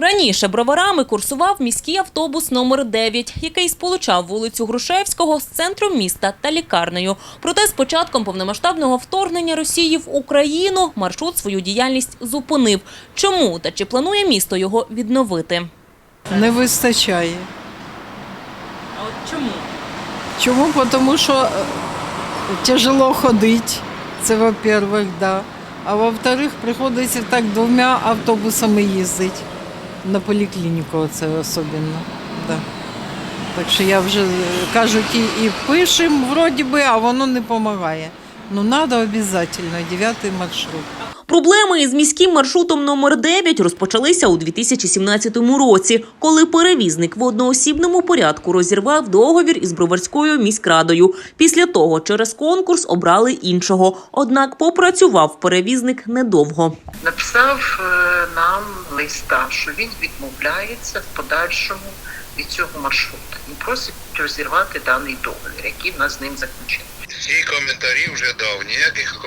Раніше броварами курсував міський автобус номер 9, який сполучав вулицю Грушевського з центром міста та лікарнею. Проте з початком повномасштабного вторгнення Росії в Україну маршрут свою діяльність зупинив. Чому та чи планує місто його відновити? Не вистачає. А от чому? Чому? Тому що е, тяжело ходити. Це во-первых, да. А во-вторых, приходиться так двома автобусами їздити. На поліклініку це особливо. Да. Так що я вже е, кажуть, і, і пишемо, вроді би, а воно не допомагає. Ну, треба обов'язково, дев'ятий маршрут. Проблеми із міським маршрутом номер 9 розпочалися у 2017 році, коли перевізник в одноосібному порядку розірвав договір із Броварською міськрадою. Після того через конкурс обрали іншого. Однак попрацював перевізник недовго. написав е, нам листа, що він відмовляється в подальшому від цього маршруту. Він просить розірвати даний договір, який в нас з ним заключений. Всі коментарі вже дав, ніяких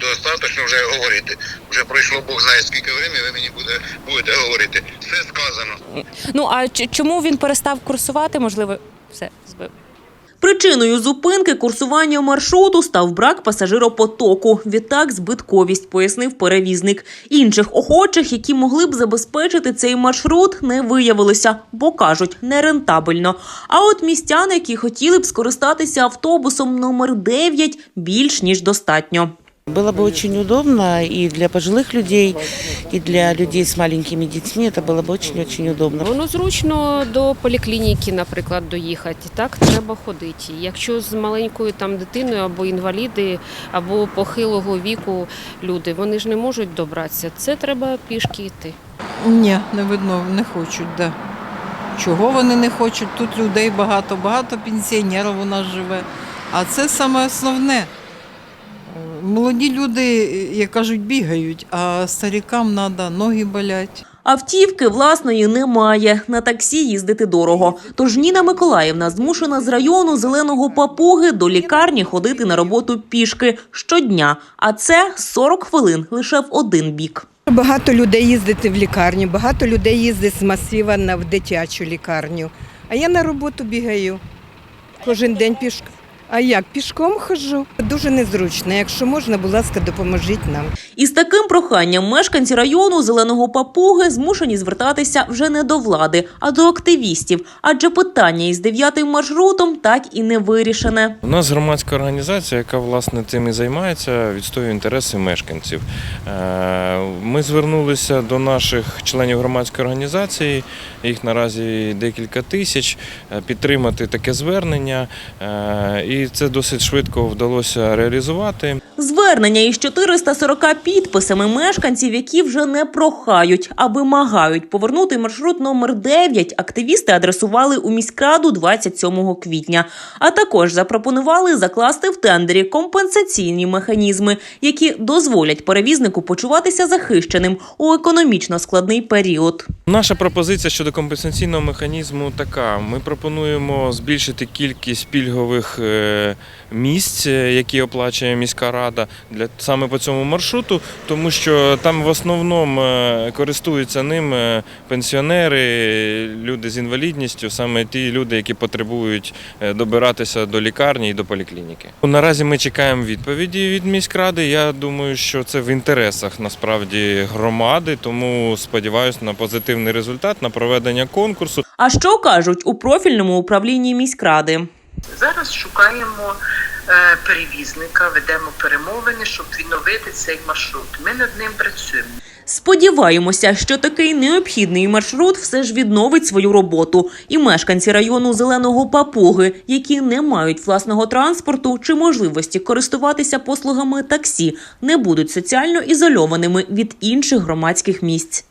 достатньо вже говорити. Вже пройшло Бог знає скільки времени, ви мені буде, будете говорити. Все сказано. Ну а чому він перестав курсувати? Можливо, все збив. Причиною зупинки курсування маршруту став брак пасажиропотоку. Відтак збитковість, пояснив перевізник. Інших охочих, які могли б забезпечити цей маршрут, не виявилося, бо кажуть, нерентабельно. А от містян, які хотіли б скористатися автобусом номер 9, більш ніж достатньо. Было бы очень удобно и для пожилых людей, и для людей с маленькими детьми. Это было бы очень-очень удобно. Воно зручно до поліклініки, наприклад, доїхати. Так треба ходити. Якщо з маленькою там дитиною або інваліди, або похилого віку люди, вони ж не можуть добратися. Це треба пішки йти. Ні, не видно, не хочуть, да. Чого вони не хочуть? Тут людей багато, багато пенсіонерів у нас живе. А це саме основне. Молоді люди, як кажуть, бігають, а старікам треба, ноги болять. Автівки власної немає. На таксі їздити дорого. Тож Ніна Миколаївна змушена з району зеленого папуги до лікарні ходити на роботу пішки щодня. А це 40 хвилин лише в один бік. Багато людей їздить в лікарню, багато людей їздить з масива на в дитячу лікарню. А я на роботу бігаю кожен день пішком. А як пішком ходжу? Дуже незручно. Якщо можна, будь ласка, допоможіть нам. Із таким проханням мешканці району зеленого папуги змушені звертатися вже не до влади, а до активістів. Адже питання із дев'ятим маршрутом так і не вирішене. У нас громадська організація, яка власне цим і займається, відстоює інтереси мешканців. Е, Ми звернулися до наших членів громадської організації, їх наразі декілька тисяч, е, підтримати таке звернення, Е, і це досить швидко вдалося реалізувати. Звернення із 440 підписами мешканців, які вже не прохають, а вимагають повернути маршрут номер 9, активісти адресували у міськраду 27 квітня. А також запропонували закласти в тендері компенсаційні механізми, які дозволять перевізнику почуватися захищеним у економічно складний період. Наша пропозиція щодо компенсаційного механізму така: ми пропонуємо збільшити кількість пільгових е, місць, е, які оплачує міська рада для саме по цьому маршруту, тому що там в основному е, користуються ним е, пенсіонери, люди з інвалідністю, саме ті люди, які потребують е, добиратися до лікарні і до поліклініки. Наразі ми чекаємо відповіді від міськради. Я думаю, що це в інтересах насправді громади, тому сподіваюся на позитивний результат на проведення конкурсу. А що кажуть у профільному управлінні міськради? Зараз шукаємо е, перевізника, ведемо перемовини, щоб відновити цей маршрут. Ми над ним працюємо. Сподіваємося, що такий необхідний маршрут все ж відновить свою роботу. І мешканці району Зеленого Папуги, які не мають власного транспорту чи можливості користуватися послугами таксі, не будуть соціально ізольованими від інших громадських місць.